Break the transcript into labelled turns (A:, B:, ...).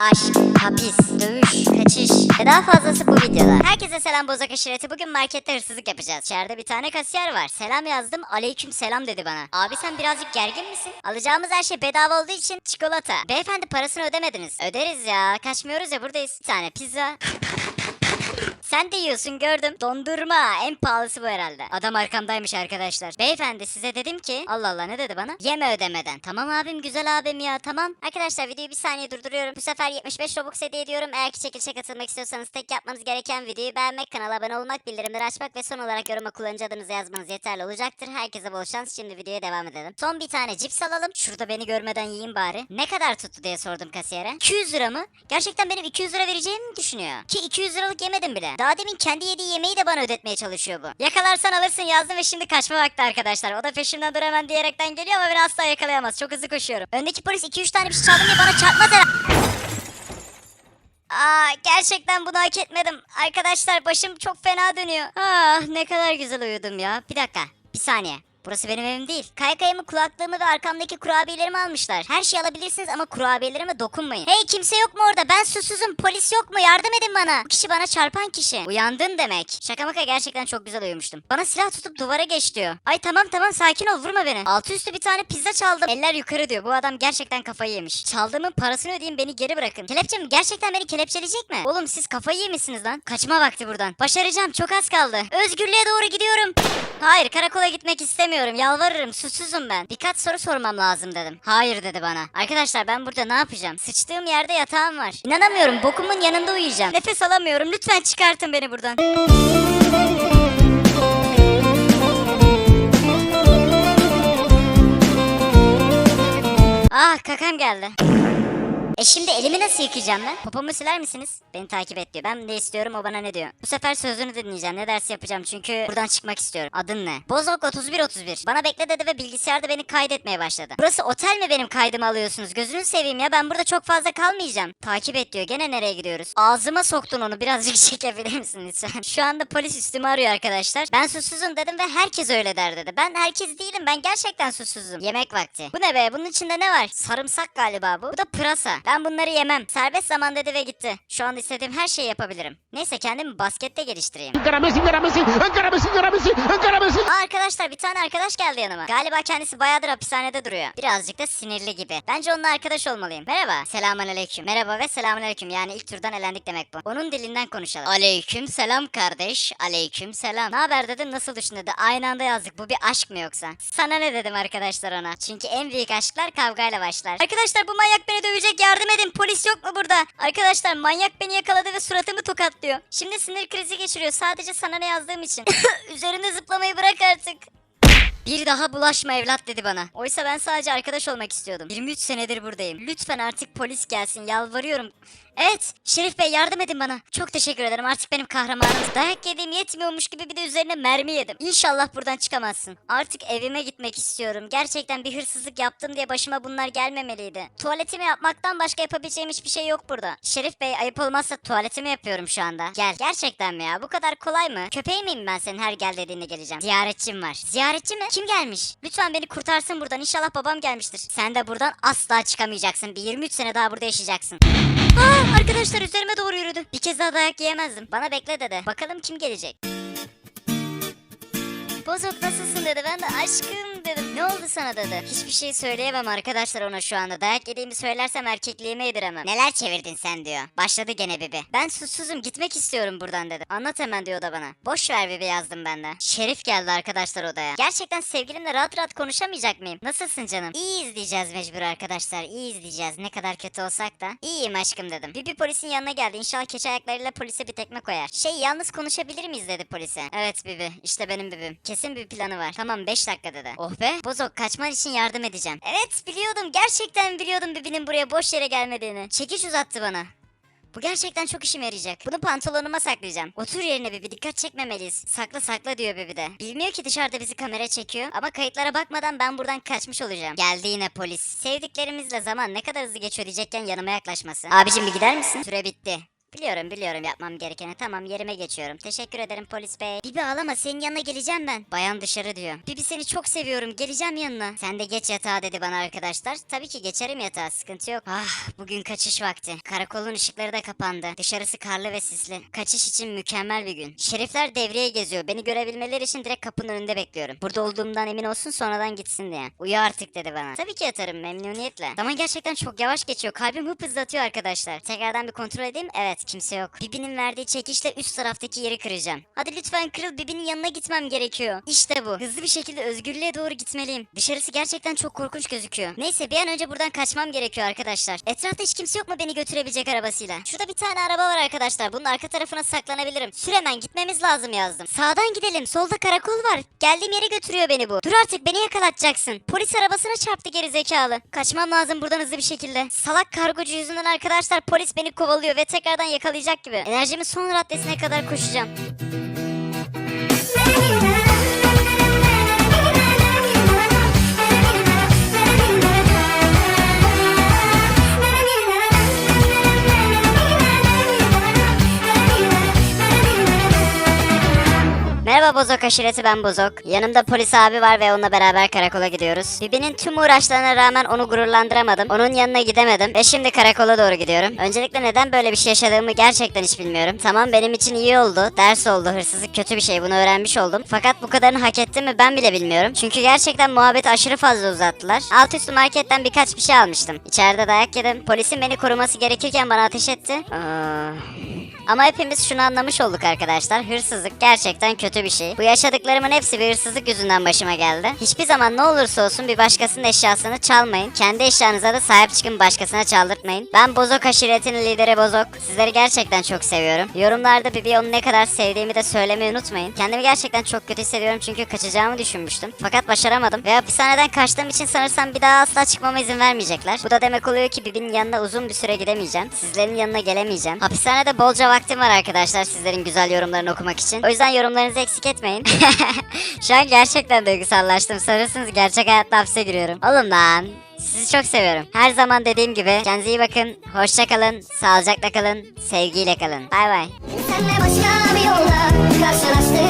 A: Aşk, hapis, dövüş, kaçış ve daha fazlası bu videoda. Herkese selam bozak aşireti. Bugün markette hırsızlık yapacağız. İçeride bir tane kasiyer var. Selam yazdım. Aleyküm selam dedi bana. Abi sen birazcık gergin misin? Alacağımız her şey bedava olduğu için çikolata. Beyefendi parasını ödemediniz. Öderiz ya. Kaçmıyoruz ya buradayız. Bir tane pizza. Sen de yiyorsun gördüm. Dondurma. En pahalısı bu herhalde. Adam arkamdaymış arkadaşlar. Beyefendi size dedim ki. Allah Allah ne dedi bana? Yeme ödemeden. Tamam abim güzel abim ya tamam. Arkadaşlar videoyu bir saniye durduruyorum. Bu sefer 75 Robux hediye ediyorum. Eğer ki çekilişe katılmak istiyorsanız tek yapmanız gereken videoyu beğenmek, kanala abone olmak, bildirimleri açmak ve son olarak yoruma kullanıcı adınızı yazmanız yeterli olacaktır. Herkese bol şans. Şimdi videoya devam edelim. Son bir tane cips alalım. Şurada beni görmeden yiyeyim bari. Ne kadar tuttu diye sordum kasiyere. 200 lira mı? Gerçekten benim 200 lira vereceğimi mi düşünüyor? Ki 200 liralık yemedim bile. Daha demin kendi yediği yemeği de bana ödetmeye çalışıyor bu. Yakalarsan alırsın yazdım ve şimdi kaçma vakti arkadaşlar. O da peşimden dur hemen diyerekten geliyor ama beni asla yakalayamaz. Çok hızlı koşuyorum. Öndeki polis 2-3 tane bir şey çaldı diye bana çarpmaz herhalde. Aa gerçekten bunu hak etmedim. Arkadaşlar başım çok fena dönüyor. Ah ne kadar güzel uyudum ya. Bir dakika. Bir saniye. Burası benim evim değil. Kaykayımı, kulaklığımı ve arkamdaki kurabiyelerimi almışlar. Her şeyi alabilirsiniz ama kurabiyelerime dokunmayın. Hey kimse yok mu orada? Ben susuzum. Polis yok mu? Yardım edin bana. Bu kişi bana çarpan kişi. Uyandın demek. Şaka maka gerçekten çok güzel uyumuştum. Bana silah tutup duvara geç diyor. Ay tamam tamam sakin ol vurma beni. Altı üstü bir tane pizza çaldım. Eller yukarı diyor. Bu adam gerçekten kafayı yemiş. Çaldığımın parasını ödeyeyim beni geri bırakın. Kelepçe mi? Gerçekten beni kelepçeleyecek mi? Oğlum siz kafayı yemişsiniz lan. Kaçma vakti buradan. Başaracağım çok az kaldı. Özgürlüğe doğru gidiyorum. Hayır karakola gitmek istemiyorum. Yalvarırım susuzum ben. Birkaç soru sormam lazım dedim. Hayır dedi bana. Arkadaşlar ben burada ne yapacağım? Sıçtığım yerde yatağım var. İnanamıyorum bokumun yanında uyuyacağım. Nefes alamıyorum. Lütfen çıkartın beni buradan. Ah kakam geldi. E şimdi elimi nasıl yıkayacağım ben? Popomu siler misiniz? Beni takip et diyor. Ben ne istiyorum o bana ne diyor. Bu sefer sözünü dinleyeceğim. Ne dersi yapacağım çünkü buradan çıkmak istiyorum. Adın ne? Bozok 3131. Bana bekle dedi ve bilgisayarda beni kaydetmeye başladı. Burası otel mi benim kaydımı alıyorsunuz? Gözünü seveyim ya ben burada çok fazla kalmayacağım. Takip et diyor. Gene nereye gidiyoruz? Ağzıma soktun onu. Birazcık çekebilir misin lütfen? Şu anda polis üstümü arıyor arkadaşlar. Ben susuzum dedim ve herkes öyle der dedi. Ben herkes değilim. Ben gerçekten susuzum. Yemek vakti. Bu ne be? Bunun içinde ne var? Sarımsak galiba bu. Bu da pırasa. Ben bunları yemem. Serbest zaman dedi ve gitti. Şu anda istediğim her şeyi yapabilirim. Neyse kendimi baskette geliştireyim. Aa, arkadaşlar bir tane arkadaş geldi yanıma. Galiba kendisi bayağıdır hapishanede duruyor. Birazcık da sinirli gibi. Bence onunla arkadaş olmalıyım. Merhaba. Selamun aleyküm. Merhaba ve selamun aleyküm. Yani ilk turdan elendik demek bu. Onun dilinden konuşalım. Aleyküm selam kardeş. Aleyküm selam. Ne haber dedim nasıl düşün dedi. Aynı anda yazdık. Bu bir aşk mı yoksa? Sana ne dedim arkadaşlar ona. Çünkü en büyük aşklar kavgayla başlar. Arkadaşlar bu manyak beni dövecek yardım edin. Polis yok mu burada? Arkadaşlar manyak beni yakaladı ve suratımı tokatlıyor. Şimdi sinir krizi geçiriyor. Sadece sana ne yazdığım için. Üzerinde zıplamayı bırak artık. Bir daha bulaşma evlat dedi bana. Oysa ben sadece arkadaş olmak istiyordum. 23 senedir buradayım. Lütfen artık polis gelsin yalvarıyorum. Evet Şerif Bey yardım edin bana. Çok teşekkür ederim artık benim kahramanım. Dayak yediğim yetmiyormuş gibi bir de üzerine mermi yedim. İnşallah buradan çıkamazsın. Artık evime gitmek istiyorum. Gerçekten bir hırsızlık yaptım diye başıma bunlar gelmemeliydi. Tuvaletimi yapmaktan başka yapabileceğim hiçbir şey yok burada. Şerif Bey ayıp olmazsa tuvaletimi yapıyorum şu anda. Gel gerçekten mi ya bu kadar kolay mı? Köpeği miyim ben senin her gel dediğinde geleceğim. Ziyaretçim var. Ziyaretçi mi? Kim gelmiş? Lütfen beni kurtarsın buradan. İnşallah babam gelmiştir. Sen de buradan asla çıkamayacaksın. Bir 23 sene daha burada yaşayacaksın. Arkadaşlar üzerime doğru yürüdü. Bir kez daha dayak yiyemezdim. Bana bekle dedi. Bakalım kim gelecek. Bozok nasılsın dedi. Ben de aşkım dedim. Ne oldu sana dedi. Hiçbir şey söyleyemem arkadaşlar ona şu anda. Dayak yediğimi söylersem erkekliğime yediremem. Neler çevirdin sen diyor. Başladı gene Bibi. Ben susuzum gitmek istiyorum buradan dedi. Anlat hemen diyor da bana. Boş ver Bibi yazdım ben de. Şerif geldi arkadaşlar odaya. Gerçekten sevgilimle rahat rahat konuşamayacak mıyım? Nasılsın canım? İyi izleyeceğiz mecbur arkadaşlar. İyi izleyeceğiz. Ne kadar kötü olsak da. İyiyim aşkım dedim. Bibi polisin yanına geldi. İnşallah keçi ayaklarıyla polise bir tekme koyar. Şey yalnız konuşabilir miyiz dedi polise. Evet Bibi. işte benim Bibim. Kesin bir planı var. Tamam 5 dakika dedi. Oh be. Bozok kaçman için yardım edeceğim. Evet biliyordum. Gerçekten biliyordum Bibi'nin buraya boş yere gelmediğini. Çekiç uzattı bana. Bu gerçekten çok işime yarayacak. Bunu pantolonuma saklayacağım. Otur yerine Bibi dikkat çekmemeliyiz. Sakla sakla diyor Bibi de. Bilmiyor ki dışarıda bizi kamera çekiyor. Ama kayıtlara bakmadan ben buradan kaçmış olacağım. Geldi yine polis. Sevdiklerimizle zaman ne kadar hızlı geçiyor diyecekken yanıma yaklaşması. Abicim bir gider misin? Süre bitti. Biliyorum biliyorum yapmam gerekeni. Tamam yerime geçiyorum. Teşekkür ederim polis bey. Bibi ağlama senin yanına geleceğim ben. Bayan dışarı diyor. Bibi seni çok seviyorum geleceğim yanına. Sen de geç yatağa dedi bana arkadaşlar. Tabii ki geçerim yatağa sıkıntı yok. Ah bugün kaçış vakti. Karakolun ışıkları da kapandı. Dışarısı karlı ve sisli. Kaçış için mükemmel bir gün. Şerifler devreye geziyor. Beni görebilmeleri için direkt kapının önünde bekliyorum. Burada olduğumdan emin olsun sonradan gitsin diye. Uyu artık dedi bana. Tabii ki yatarım memnuniyetle. Zaman gerçekten çok yavaş geçiyor. Kalbim hıp hızlı atıyor arkadaşlar. Tekrardan bir kontrol edeyim. Evet kimse yok. Bibi'nin verdiği çekişle üst taraftaki yeri kıracağım. Hadi lütfen kırıl Bibi'nin yanına gitmem gerekiyor. İşte bu. Hızlı bir şekilde özgürlüğe doğru gitmeliyim. Dışarısı gerçekten çok korkunç gözüküyor. Neyse bir an önce buradan kaçmam gerekiyor arkadaşlar. Etrafta hiç kimse yok mu beni götürebilecek arabasıyla? Şurada bir tane araba var arkadaşlar. Bunun arka tarafına saklanabilirim. Süremen gitmemiz lazım yazdım. Sağdan gidelim. Solda karakol var. Geldiğim yere götürüyor beni bu. Dur artık beni yakalatacaksın. Polis arabasına çarptı geri zekalı. Kaçmam lazım buradan hızlı bir şekilde. Salak kargocu yüzünden arkadaşlar polis beni kovalıyor ve tekrardan yakalayacak gibi. Enerjimin son raddesine kadar koşacağım. Merhaba Bozok aşireti ben Bozok. Yanımda polis abi var ve onunla beraber karakola gidiyoruz. Bibi'nin tüm uğraşlarına rağmen onu gururlandıramadım. Onun yanına gidemedim ve şimdi karakola doğru gidiyorum. Öncelikle neden böyle bir şey yaşadığımı gerçekten hiç bilmiyorum. Tamam benim için iyi oldu. Ders oldu. Hırsızlık kötü bir şey. Bunu öğrenmiş oldum. Fakat bu kadarını hak etti mi ben bile bilmiyorum. Çünkü gerçekten muhabbeti aşırı fazla uzattılar. Alt üstü marketten birkaç bir şey almıştım. İçeride dayak yedim. Polisin beni koruması gerekirken bana ateş etti. Aa. Ama hepimiz şunu anlamış olduk arkadaşlar. Hırsızlık gerçekten kötü bir şey. Bu yaşadıklarımın hepsi bir hırsızlık yüzünden başıma geldi. Hiçbir zaman ne olursa olsun bir başkasının eşyasını çalmayın. Kendi eşyanıza da sahip çıkın başkasına çaldırtmayın. Ben Bozok aşiretinin lideri Bozok. Sizleri gerçekten çok seviyorum. Yorumlarda Bibi onu ne kadar sevdiğimi de söylemeyi unutmayın. Kendimi gerçekten çok kötü hissediyorum çünkü kaçacağımı düşünmüştüm. Fakat başaramadım. Ve hapishaneden kaçtığım için sanırsam bir daha asla çıkmama izin vermeyecekler. Bu da demek oluyor ki Bibi'nin yanına uzun bir süre gidemeyeceğim. Sizlerin yanına gelemeyeceğim. Hapishanede bolca vaktim var arkadaşlar sizlerin güzel yorumlarını okumak için. O yüzden yorumlarınızı eksik etmeyin. Şu an gerçekten duygusallaştım. Sanırsınız gerçek hayatta hapse giriyorum. Oğlum lan. Sizi çok seviyorum. Her zaman dediğim gibi kendinize iyi bakın. Hoşça kalın. Sağlıcakla kalın. Sevgiyle kalın. Bay bay.
B: Senle başka bir yolda karşılaştık